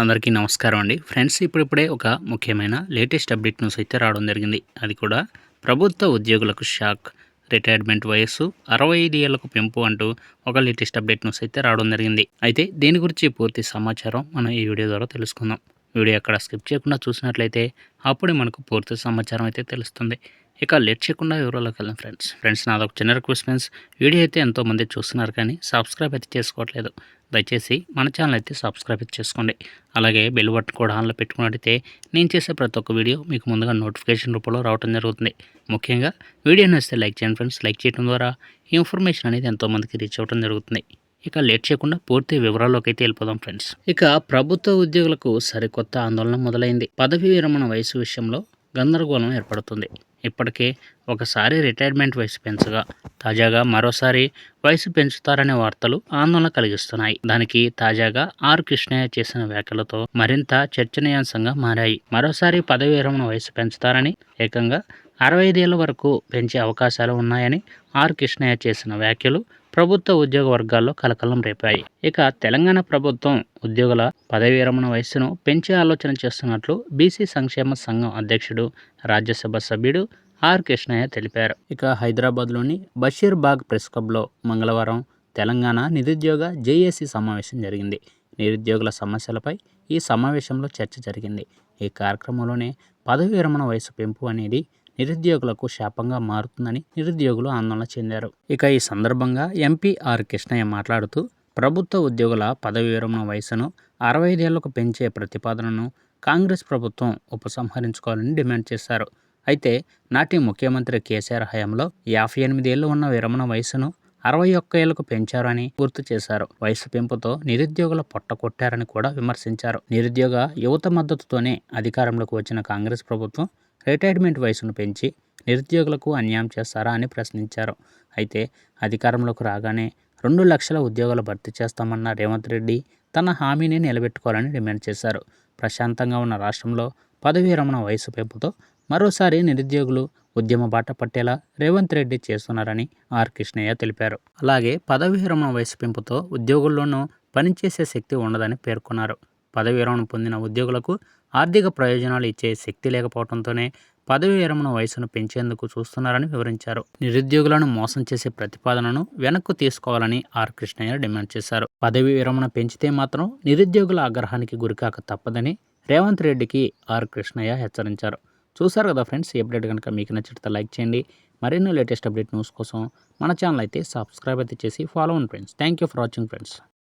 అందరికీ నమస్కారం అండి. ఫ్రెండ్స్ ఇప్పుడిప్పుడే ఒక ముఖ్యమైన లేటెస్ట్ అప్డేట్ న్యూస్ అయితే రావడం జరిగింది. అది కూడా ప్రభుత్వ ఉద్యోగులకు షాక్. రిటైర్మెంట్ వయస్సు అరవై ఐదు ఏళ్ళకు పెంపు అంటూ ఒక లేటెస్ట్ అప్డేట్ న్యూస్ అయితే రావడం జరిగింది. అయితే దీని గురించి పూర్తి సమాచారం మనం ఈ వీడియో ద్వారా తెలుసుకుందాం. వీడియో అక్కడ స్కిప్ చేయకుండా చూసినట్లయితే అప్పుడే మనకు పూర్తి సమాచారం అయితే తెలుస్తుంది. ఇక లేట్ చేయకుండా వివరాలకు వెళ్ళాం ఫ్రెండ్స్. ఫ్రెండ్స్ నాదొక చిన్న రిక్వెస్ట్ ఫ్రెండ్స్. వీడియో అయితే ఎంతోమంది చూస్తున్నారు కానీ సబ్స్క్రైబ్ అయితే చేసుకోవట్లేదు. దయచేసి మన ఛానల్ అయితే సబ్స్క్రైబ్ చేసుకోండి. అలాగే బెల్ బటన్ కూడా ఆన్లో పెట్టుకున్నట్టయితే నేను చేసే ప్రతి ఒక్క వీడియో మీకు ముందుగా నోటిఫికేషన్ రూపంలో రావడం జరుగుతుంది. ముఖ్యంగా వీడియో నచ్చితే లైక్ చేయండి ఫ్రెండ్స్ లైక్ చేయడం ద్వారా ఇన్ఫర్మేషన్ అనేది ఎంతోమందికి రీచ్ అవ్వడం జరుగుతుంది. ఇక లేట్ చేయకుండా పూర్తి వివరాల్లోకి అయితే వెళ్ళిపోదాం ఫ్రెండ్స్ ఇక ప్రభుత్వ ఉద్యోగులకు సరికొత్త ఆందోళన మొదలైంది. పదవీ విరమణ వయసు విషయంలో గందరగోళం ఏర్పడుతుంది. ఇప్పటికే ఒకసారి రిటైర్మెంట్ వయసు పెంచగా తాజాగా మరోసారి వయసు పెంచుతారనే వార్తలు ఆందోళన కలిగిస్తున్నాయి. దానికి తాజాగా ఆర్ కృష్ణయ్య చేసిన వ్యాఖ్యలతో మరింత చర్చనీయాంశంగా మారాయి. మరోసారి పదవి విరమణ వయసు పెంచుతారని ఏకంగా అరవై ఐదేళ్ళ వరకు పెంచే అవకాశాలు ఉన్నాయని ఆర్ కృష్ణయ్య చేసిన వ్యాఖ్యలు ప్రభుత్వ ఉద్యోగ వర్గాల్లో కలకలం రేపాయి. ఇక తెలంగాణ ప్రభుత్వం ఉద్యోగుల పదవి విరమణ వయస్సును పెంచే ఆలోచన చేస్తున్నట్లు బీసీ సంక్షేమ సంఘం అధ్యక్షుడు రాజ్యసభ సభ్యుడు ఆర్ కృష్ణయ్య తెలిపారు. ఇక హైదరాబాద్లోని బషీర్బాగ్ ప్రెస్ క్లబ్లో మంగళవారం తెలంగాణ నిరుద్యోగ జేఏసీ సమావేశం జరిగింది. నిరుద్యోగుల సమస్యలపై ఈ సమావేశంలో చర్చ జరిగింది. ఈ కార్యక్రమంలోనే పదవి విరమణ వయసు పెంపు అనేది నిరుద్యోగులకు శాపంగా మారుతుందని నిరుద్యోగులు ఆందోళన చెందారు. ఇక ఈ సందర్భంగా ఎంపీ ఆర్ కృష్ణయ్య మాట్లాడుతూ ప్రభుత్వ ఉద్యోగుల పదవి విరమణ వయసును అరవై ఐదేళ్ళకు పెంచే ప్రతిపాదనను కాంగ్రెస్ ప్రభుత్వం ఉపసంహరించుకోవాలని డిమాండ్ చేశారు. అయితే నాటి ముఖ్యమంత్రి కేసీఆర్ హయాంలో యాభై ఎనిమిదేళ్ళు ఉన్న విరమణ వయసును అరవై ఒక్క ఏళ్ళకు పెంచారని గుర్తు చేశారు. వయసు పెంపుతో నిరుద్యోగుల పొట్ట కొట్టారని కూడా విమర్శించారు. నిరుద్యోగ యువత మద్దతుతోనే అధికారంలోకి వచ్చిన కాంగ్రెస్ ప్రభుత్వం రిటైర్మెంట్ వయసును పెంచి నిరుద్యోగులకు అన్యాయం చేస్తారా అని ప్రశ్నించారు. అయితే అధికారంలోకి రాగానే రెండు లక్షల ఉద్యోగాలు భర్తీ చేస్తామన్న రేవంత్ రెడ్డి తన హామీని నిలబెట్టుకోవాలని డిమాండ్ చేశారు. ప్రశాంతంగా ఉన్న రాష్ట్రంలో పదవీ విరమణ వయసు పెంపుతో మరోసారి నిరుద్యోగులు ఉద్యమ బాట పట్టేలా రేవంత్ రెడ్డి చేస్తున్నారని ఆర్ కృష్ణయ్య తెలిపారు. అలాగే పదవీ విరమణ వయసు పెంపుతో ఉద్యోగుల్లోనూ పనిచేసే శక్తి ఉండదని పేర్కొన్నారు. పదవీ విరమణ పొందిన ఉద్యోగులకు ఆర్థిక ప్రయోజనాలు ఇచ్చే శక్తి లేకపోవడంతోనే పదవి విరమణ వయసును పెంచేందుకు చూస్తున్నారని వివరించారు. నిరుద్యోగులను మోసం చేసే ప్రతిపాదనను వెనక్కు తీసుకోవాలని ఆర్. కృష్ణయ్య డిమాండ్ చేశారు. పదవి విరమణ పెంచితే మాత్రం నిరుద్యోగుల ఆగ్రహానికి గురికాక తప్పదని రేవంత్ రెడ్డికి ఆర్. కృష్ణయ్య హెచ్చరించారు. చూశారు కదా ఫ్రెండ్స్ ఈ అప్డేట్ కనుక మీకు నచ్చితే లైక్ చేయండి. మరిన్ని లేటెస్ట్ అప్డేట్ న్యూస్ కోసం మన ఛానల్ అయితే సబ్స్క్రైబ్ అయితే చేసి ఫాలో అవ్వండి friends. Thank you for watching friends.